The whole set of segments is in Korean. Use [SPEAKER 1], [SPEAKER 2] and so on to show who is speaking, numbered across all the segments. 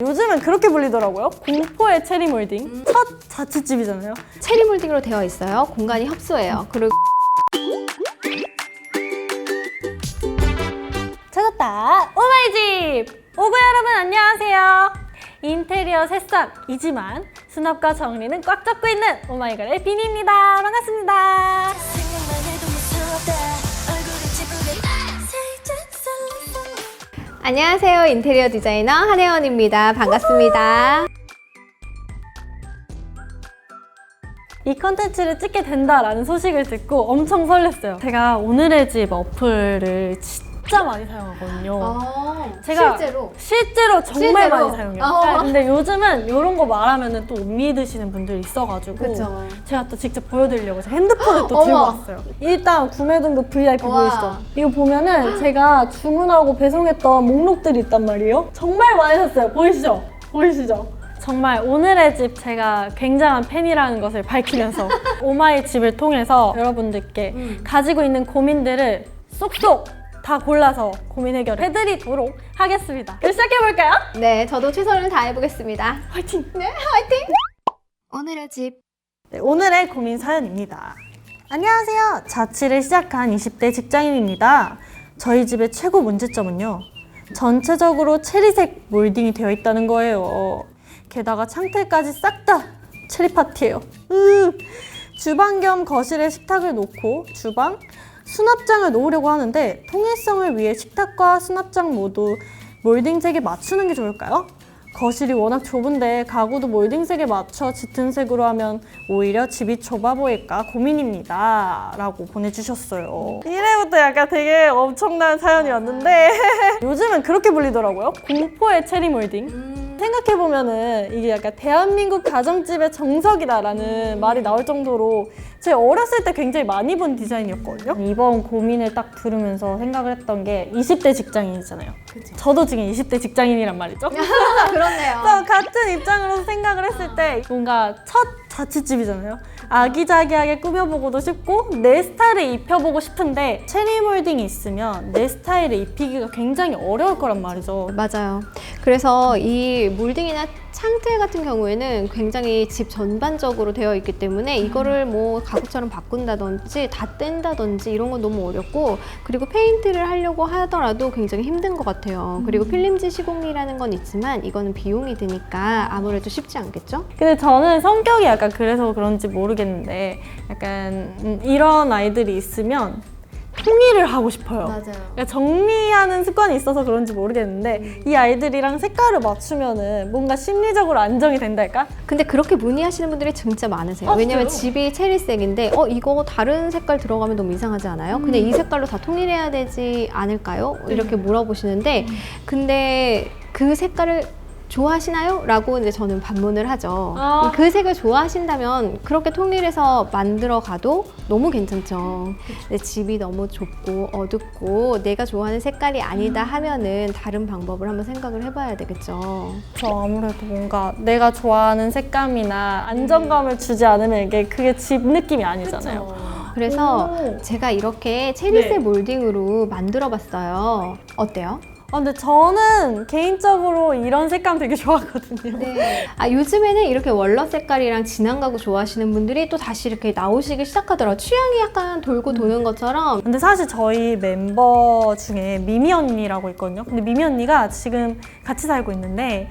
[SPEAKER 1] 요즘은 그렇게 불리더라고요. 공포의 체리 몰딩. 첫 자취집이잖아요.
[SPEAKER 2] 체리 몰딩으로 되어 있어요. 공간이 협소해요. 그리고
[SPEAKER 1] 찾았다. 오마이 집! 오구 여러분 안녕하세요. 인테리어 새싹이지만 수납과 정리는 꽉 잡고 있는 오마이걸의 비니입니다. 반갑습니다.
[SPEAKER 3] 생각만 해도 무섭다
[SPEAKER 2] 안녕하세요. 인테리어 디자이너 한혜원입니다. 반갑습니다.
[SPEAKER 1] 이 컨텐츠를 찍게 된다라는 소식을 듣고 엄청 설렜어요. 제가 오늘의 집 어플을 진짜 많이 사용하거든요. 제가
[SPEAKER 2] 실제로
[SPEAKER 1] 실제로 정말
[SPEAKER 2] 실제로?
[SPEAKER 1] 많이 사용해요.
[SPEAKER 2] 어.
[SPEAKER 1] 네, 근데 요즘은 이런 거 말하면은 또못 믿으시는 분들이 있어가지고
[SPEAKER 2] 그쵸.
[SPEAKER 1] 제가 또 직접 보여드리려고 제가 핸드폰을 또
[SPEAKER 2] 어머.
[SPEAKER 1] 들고 왔어요. 일단 구매 등급 VIP
[SPEAKER 2] 와.
[SPEAKER 1] 보이시죠? 이거 보면은 제가 주문하고 배송했던 목록들이 있단 말이에요. 정말 많이 샀어요. 보이시죠? 보이시죠? 정말 오늘의 집 제가 굉장한 팬이라는 것을 밝히면서 오마이 집을 통해서 여러분들께
[SPEAKER 2] 음.
[SPEAKER 1] 가지고 있는 고민들을 쏙쏙 다 골라서 고민 해결 해드리도록 하겠습니다. 그럼 시작해볼까요?
[SPEAKER 2] 네, 저도 최선을 다해보겠습니다.
[SPEAKER 1] 화이팅!
[SPEAKER 2] 네, 화이팅!
[SPEAKER 3] 오늘의 집
[SPEAKER 1] 네, 오늘의 고민 사연입니다. 안녕하세요. 자취를 시작한 20대 직장인입니다. 저희 집의 최고 문제점은요. 전체적으로 체리색 몰딩이 되어 있다는 거예요. 게다가 창틀까지 싹 다 체리 파티예요. 으, 주방 겸 거실에 식탁을 놓고 주방, 수납장을 놓으려고 하는데 통일성을 위해 식탁과 수납장 모두 몰딩색에 맞추는 게 좋을까요? 거실이 워낙 좁은데 가구도 몰딩색에 맞춰 짙은 색으로 하면 오히려 집이 좁아 보일까 고민입니다. 라고 보내주셨어요. 1회부터 약간 되게 엄청난 사연이 왔는데 요즘은 그렇게 불리더라고요. 공포의 체리 몰딩. 생각해보면은 이게 약간 대한민국 가정집의 정석이다라는 말이 나올 정도로 제 어렸을 때 굉장히 많이 본 디자인이었거든요. 이번 고민을 딱 들으면서 생각을 했던 게 20대 직장인이잖아요.
[SPEAKER 2] 그죠.
[SPEAKER 1] 저도 지금 20대 직장인이란 말이죠.
[SPEAKER 2] 그렇네요.
[SPEAKER 1] 그래서 같은 입장으로서 생각을 했을 때 뭔가 첫 자취집이잖아요. 아기자기하게 꾸며보고도 싶고 내 스타일을 입혀보고 싶은데 체리 몰딩이 있으면 내 스타일을 입히기가 굉장히 어려울 거란 말이죠.
[SPEAKER 2] 맞아요. 그래서 이 몰딩이나 창틀 같은 경우에는 굉장히 집 전반적으로 되어 있기 때문에 이거를 뭐 가구처럼 바꾼다든지 다 뗀다든지 이런 건 너무 어렵고 그리고 페인트를 하려고 하더라도 굉장히 힘든 것 같아요. 그리고 필름지 시공이라는 건 있지만 이거는 비용이 드니까 아무래도 쉽지 않겠죠?
[SPEAKER 1] 근데 저는 성격이 약간 그래서 그런지 모르겠는데 약간 음, 이런 아이들이 있으면 통일을 하고 싶어요. 그러니까 정리하는 습관이 있어서 그런지 모르겠는데 이 아이들이랑 색깔을 맞추면은 뭔가 심리적으로 안정이 된달까?
[SPEAKER 2] 근데 그렇게 문의하시는 분들이 진짜 많으세요.
[SPEAKER 1] 아,
[SPEAKER 2] 왜냐면
[SPEAKER 1] 진짜요?
[SPEAKER 2] 집이 체리색인데 어 이거 다른 색깔 들어가면 너무 이상하지 않아요? 근데 이 색깔로 다 통일해야 되지 않을까요? 이렇게 물어보시는데 근데 그 색깔을 좋아하시나요? 라고 이제 저는 반문을 하죠.
[SPEAKER 1] 아.
[SPEAKER 2] 그 색을 좋아하신다면 그렇게 통일해서 만들어 가도 너무 괜찮죠. 근데 집이 너무 좁고 어둡고 내가 좋아하는 색깔이 아니다 하면은 다른 방법을 한번 생각을 해봐야 되겠죠.
[SPEAKER 1] 저 아무래도 뭔가 내가 좋아하는 색감이나 안정감을 주지 않으면 이게 그게 집 느낌이 아니잖아요.
[SPEAKER 2] 그래서
[SPEAKER 1] 오.
[SPEAKER 2] 제가 이렇게 체리색
[SPEAKER 1] 네.
[SPEAKER 2] 몰딩으로 만들어 봤어요. 어때요?
[SPEAKER 1] 아, 근데 저는 개인적으로 이런 색감 되게 좋아하거든요.
[SPEAKER 2] 네. 아, 요즘에는 이렇게 월러 색깔이랑 진한 가구 좋아하시는 분들이 또 다시 이렇게 나오시기 시작하더라고요. 취향이 약간 돌고 도는 것처럼.
[SPEAKER 1] 근데 사실 저희 멤버 중에 미미 언니라고 있거든요. 근데 미미 언니가 지금 같이 살고 있는데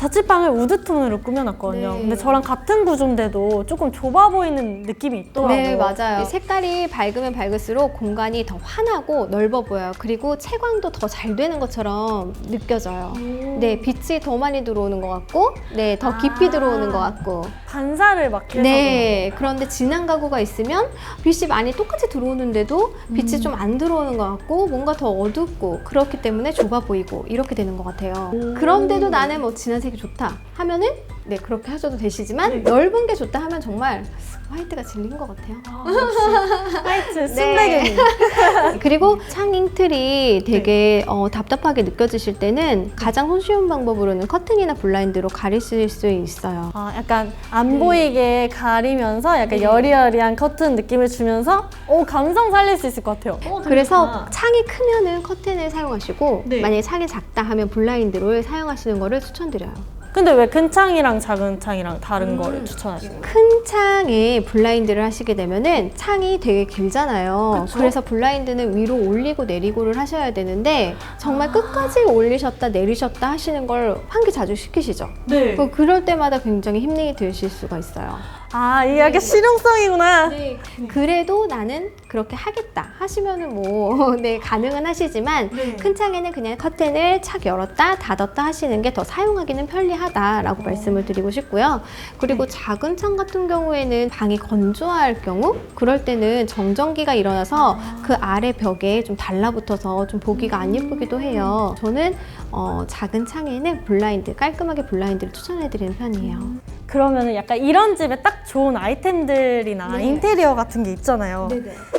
[SPEAKER 1] 자취방을 우드톤으로 꾸며놨거든요.
[SPEAKER 2] 네.
[SPEAKER 1] 근데 저랑 같은 구조인데도 조금 좁아 보이는 느낌이 있더라고요.
[SPEAKER 2] 네, 맞아요. 색깔이 밝으면 밝을수록 공간이 더 환하고 넓어 보여요. 그리고 채광도 더 잘 되는 것처럼 느껴져요. 네, 빛이 더 많이 들어오는 것 같고, 네, 더 깊이
[SPEAKER 1] 아.
[SPEAKER 2] 들어오는 것 같고.
[SPEAKER 1] 반사를 막 해서
[SPEAKER 2] 네, 그런데 진한 가구가 있으면 빛이 많이 똑같이 들어오는데도 빛이
[SPEAKER 1] 음.
[SPEAKER 2] 좀안 들어오는 것 같고 뭔가 더 어둡고 그렇기 때문에 좁아 보이고 이렇게 되는 것 같아요.
[SPEAKER 1] 오.
[SPEAKER 2] 그런데도 나는 뭐 진한 색이 좋다 하면은 네 그렇게 하셔도 되시지만 넓은 게 좋다 하면 정말 화이트가 진린 것 같아요.
[SPEAKER 1] 화이트
[SPEAKER 2] 네.
[SPEAKER 1] 순대개미.
[SPEAKER 2] 그리고 창인 틀이 되게
[SPEAKER 1] 네.
[SPEAKER 2] 어, 답답하게 느껴지실 때는 가장 손쉬운 방법으로는 커튼이나 블라인드로 가리실 수 있어요.
[SPEAKER 1] 아, 약간 안 보이게 가리면서 약간
[SPEAKER 2] 네.
[SPEAKER 1] 여리여리한 커튼 느낌을 주면서 오 감성 살릴 수 있을 것 같아요.
[SPEAKER 2] 그래서 창이 크면은 커튼을 사용하시고
[SPEAKER 1] 네.
[SPEAKER 2] 만약에 창이 작다 하면 블라인드를 사용하시는 거를 추천드려요.
[SPEAKER 1] 근데 왜 큰 창이랑 작은 창이랑 다른
[SPEAKER 2] 음.
[SPEAKER 1] 거를 추천하시는 거예요?
[SPEAKER 2] 큰 창에 블라인드를 하시게 되면은 창이 되게 길잖아요.
[SPEAKER 1] 그쵸?
[SPEAKER 2] 그래서 블라인드는 위로 올리고 내리고를 하셔야 되는데 정말 끝까지 올리셨다 내리셨다 하시는 걸 환기 자주 시키시죠.
[SPEAKER 1] 네.
[SPEAKER 2] 그- 그럴 때마다 굉장히 힘내게 드실 수가 있어요.
[SPEAKER 1] 아, 이게 약간 실용성이구나.
[SPEAKER 2] 네. 그래도 나는 그렇게 하겠다 하시면은 뭐, 네, 가능은 하시지만
[SPEAKER 1] 네.
[SPEAKER 2] 큰 창에는 그냥 커튼을 착 열었다 닫았다 하시는 게 더 사용하기는 편리하다라고 말씀을 드리고 싶고요. 그리고 작은 창 같은 경우에는 방이 건조할 경우 그럴 때는 정전기가 일어나서 그 아래 벽에 좀 달라붙어서 좀 보기가 안 예쁘기도 해요. 저는 어, 작은 창에는 블라인드, 깔끔하게 블라인드를 추천해드리는 편이에요.
[SPEAKER 1] 그러면은 약간 이런 집에 딱 좋은 아이템들이나
[SPEAKER 2] 네.
[SPEAKER 1] 인테리어 같은 게 있잖아요.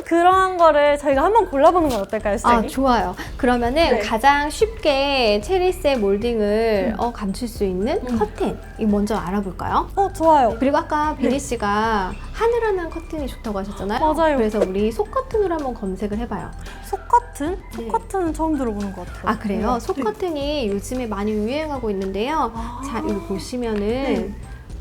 [SPEAKER 1] 그런 거를 저희가 한번 골라보는 건 어떨까요,
[SPEAKER 2] 아,
[SPEAKER 1] 시장님?
[SPEAKER 2] 좋아요. 그러면은
[SPEAKER 1] 네. 음.
[SPEAKER 2] 가장 쉽게 체리스의 몰딩을 어, 감출 수 있는 커튼 이 먼저 알아볼까요?
[SPEAKER 1] 어, 좋아요.
[SPEAKER 2] 그리고 아까 베리 씨가 하늘하는 커튼이 좋다고 하셨잖아요.
[SPEAKER 1] 맞아요.
[SPEAKER 2] 그래서 우리 속 커튼으로 한번 검색을 해봐요.
[SPEAKER 1] 속 커튼? 속
[SPEAKER 2] 네.
[SPEAKER 1] 커튼은 처음 들어보는 것 같아요.
[SPEAKER 2] 아 그래요?
[SPEAKER 1] 네.
[SPEAKER 2] 속 커튼이 요즘에 많이 유행하고 있는데요.
[SPEAKER 1] 아.
[SPEAKER 2] 자 여기 보시면은
[SPEAKER 1] 네.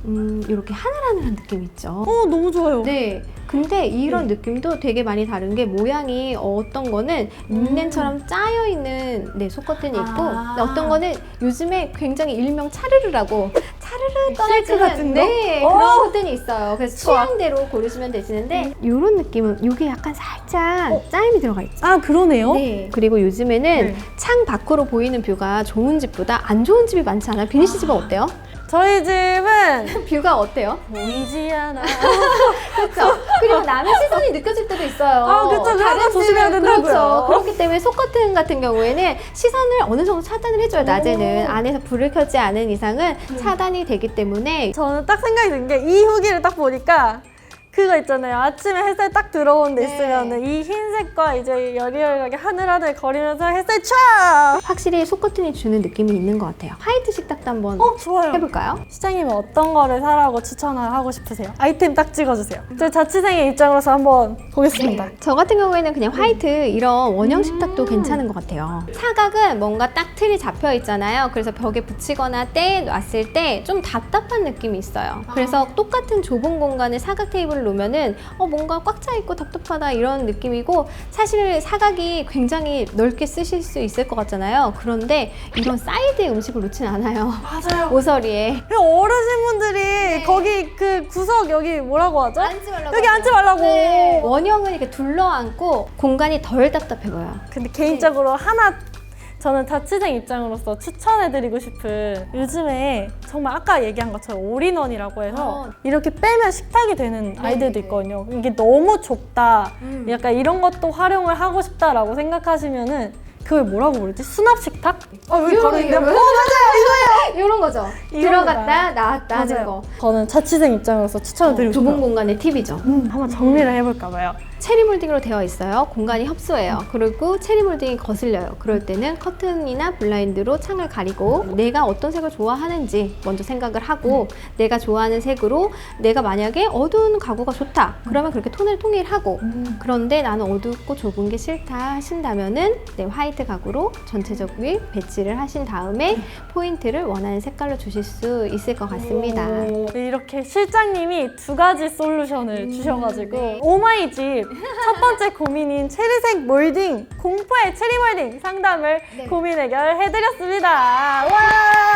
[SPEAKER 2] 음, 이렇게 하늘하늘한 느낌 있죠.
[SPEAKER 1] 어, 너무 좋아요.
[SPEAKER 2] 네. 근데 이런 느낌도 되게 많이 다른 게 모양이 어떤 거는 린넨처럼 짜여 있는 네, 속커튼이 있고
[SPEAKER 1] 음. 아.
[SPEAKER 2] 어떤 거는 요즘에 굉장히 일명 차르르라고 차르르
[SPEAKER 1] 실크 같은 거?
[SPEAKER 2] 네,
[SPEAKER 1] 어.
[SPEAKER 2] 그런 커튼이 있어요. 그래서
[SPEAKER 1] 좋아.
[SPEAKER 2] 취향대로 고르시면 되시는데 이런 느낌은 이게 약간 살짝
[SPEAKER 1] 어.
[SPEAKER 2] 짜임이 들어가 있죠.
[SPEAKER 1] 아, 그러네요.
[SPEAKER 2] 네. 그리고 요즘에는
[SPEAKER 1] 네.
[SPEAKER 2] 창 밖으로 보이는 뷰가 좋은 집보다 안 좋은 집이 많지 않아요? 비니 씨 집은 어때요?
[SPEAKER 1] 저희 집은
[SPEAKER 2] 뷰가 어때요?
[SPEAKER 1] 보이지 않아.
[SPEAKER 2] 그렇죠. 그리고 남의 시선이 느껴질 때도 있어요.
[SPEAKER 1] 아, 그쵸. 그런 거
[SPEAKER 2] 다른
[SPEAKER 1] 조심해야 된다고요.
[SPEAKER 2] 그렇죠. 그렇기 때문에 속 커튼 같은 경우에는 시선을 어느 정도 차단을 해줘요. 낮에는 안에서 불을 켜지 않은 이상은 차단이 되기 때문에
[SPEAKER 1] 저는 딱 생각이 든 게 이 후기를 딱 보니까 그거 있잖아요. 아침에 햇살 딱 들어오는 데
[SPEAKER 2] 네.
[SPEAKER 1] 있으면은 이 흰색과 이제 여리여리하게 하늘하늘 거리면서 햇살 촥!
[SPEAKER 2] 확실히 속커튼이 주는 느낌이 있는 것 같아요. 화이트 식탁도 한번
[SPEAKER 1] 어, 좋아요.
[SPEAKER 2] 해볼까요?
[SPEAKER 1] 시장님은 어떤 거를 사라고 추천을 하고 싶으세요? 아이템 딱 찍어주세요. 저희 자취생의 입장으로서 한번 보겠습니다.
[SPEAKER 2] 저 같은 경우에는 그냥 화이트 이런 원형 식탁도 괜찮은 것 같아요. 사각은 뭔가 딱 틀이 잡혀 있잖아요. 그래서 벽에 붙이거나 떼 놨을 때 좀 답답한 느낌이 있어요. 그래서 똑같은 좁은 공간에 사각 테이블 을 놓으면은 어 뭔가 꽉 차 있고 답답하다 이런 느낌이고 사실 사각이 굉장히 넓게 쓰실 수 있을 것 같잖아요. 그런데 이런 사이드에 음식을 놓진 않아요.
[SPEAKER 1] 맞아요.
[SPEAKER 2] 모서리에.
[SPEAKER 1] 어르신분들이 거기 그 구석 여기 뭐라고 하죠?
[SPEAKER 2] 앉지 말라고.
[SPEAKER 1] 여기 앉지 말라고.
[SPEAKER 2] 네. 원형은 이렇게 둘러앉고 공간이 덜 답답해 보여요.
[SPEAKER 1] 근데 개인적으로 하나 저는 자취생 입장으로서 추천해드리고 싶은 요즘에 정말 아까 얘기한 것처럼 올인원이라고 해서
[SPEAKER 2] 어.
[SPEAKER 1] 이렇게 빼면 식탁이 되는 아이들도
[SPEAKER 2] 네.
[SPEAKER 1] 있거든요. 이게 너무 좁다.
[SPEAKER 2] 음.
[SPEAKER 1] 약간 이런 것도 활용을 하고 싶다라고 생각하시면은 그걸 뭐라고 부르지? 수납 식탁? 아 여기 바로 있는데. 어, 맞아요.
[SPEAKER 2] 이런 거죠.
[SPEAKER 1] 이런
[SPEAKER 2] 들어갔다. 나왔다 하는. 거.
[SPEAKER 1] 저는 자취생 입장으로서 추천을 드리고
[SPEAKER 2] 좁은
[SPEAKER 1] 싶어요.
[SPEAKER 2] 공간의 팁이죠.
[SPEAKER 1] 음, 한번 정리를 해볼까 봐요.
[SPEAKER 2] 체리 몰딩으로 되어 있어요. 공간이 협소해요. 그리고 체리 몰딩이 거슬려요. 그럴 때는 커튼이나 블라인드로 창을 가리고 내가 어떤 색을 좋아하는지 먼저 생각을 하고 내가 좋아하는 색으로 내가 만약에 어두운 가구가 좋다. 그러면 그렇게 톤을 통일하고 그런데 나는 어둡고 좁은 게 싫다 하신다면은 네, 화이트 가구로 전체적으로 배치를 하신 다음에 포인트를 원하는 색깔로 주실 수 있을 것 같습니다.
[SPEAKER 1] 오, 네, 이렇게 실장님이 두 가지 솔루션을 주셔가지고
[SPEAKER 2] 네.
[SPEAKER 1] 오마이 집첫 번째 고민인 체리색 몰딩 공포의 체리 몰딩 상담을
[SPEAKER 2] 네.
[SPEAKER 1] 고민 해결해드렸습니다. 와!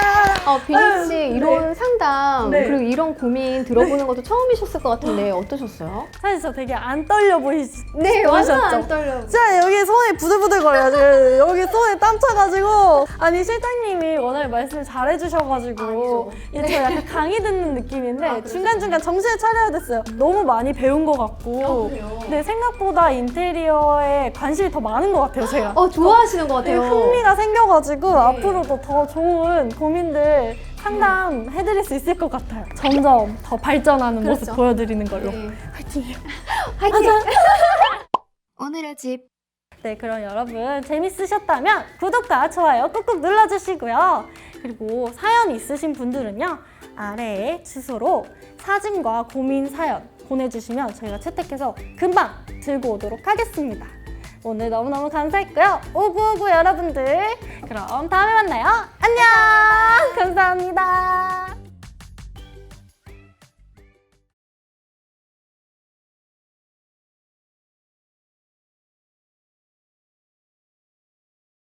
[SPEAKER 2] 어, 비니 씨
[SPEAKER 1] 아유,
[SPEAKER 2] 이런 상담
[SPEAKER 1] 네.
[SPEAKER 2] 그리고 이런 고민 들어보는 것도 처음이셨을 것 같은데 어떠셨어요?
[SPEAKER 1] 사실 저 되게 안 떨려 보이시,
[SPEAKER 2] 네,
[SPEAKER 1] 보이셨죠?
[SPEAKER 2] 떨려.
[SPEAKER 1] 진짜 여기 손에 부들부들거려요. 지금 여기 손에 땀 차가지고 아니 실장님이 워낙에 말씀을 잘 해주셔가지고 이게 저 약간 강의 듣는 느낌인데
[SPEAKER 2] 아.
[SPEAKER 1] 중간 중간 정신을 차려야 됐어요. 너무 많이 배운 것 같고? 네 생각보다 인테리어에 관심이 더 많은 것 같아요, 제가.
[SPEAKER 2] 어 좋아하시는 것 같아요.
[SPEAKER 1] 흥미가 생겨가지고
[SPEAKER 2] 네.
[SPEAKER 1] 앞으로도 더 좋은 고민 들 상담해드릴 수 있을 것 같아요. 점점 더 발전하는 모습
[SPEAKER 2] 그렇죠.
[SPEAKER 1] 보여드리는 걸로.
[SPEAKER 2] 네.
[SPEAKER 1] 화이팅해요.
[SPEAKER 2] 화이팅!
[SPEAKER 3] 오늘의 집
[SPEAKER 1] 네, 그럼 여러분 재밌으셨다면 구독과 좋아요 꾹꾹 눌러주시고요. 그리고 사연 있으신 분들은요 아래에 주소로 사진과 고민 사연 보내주시면 저희가 채택해서 금방 들고 오도록 하겠습니다. 오늘 너무너무 감사했고요. 오구오구 여러분들 그럼 다음에 만나요. 안녕. 감사합니다.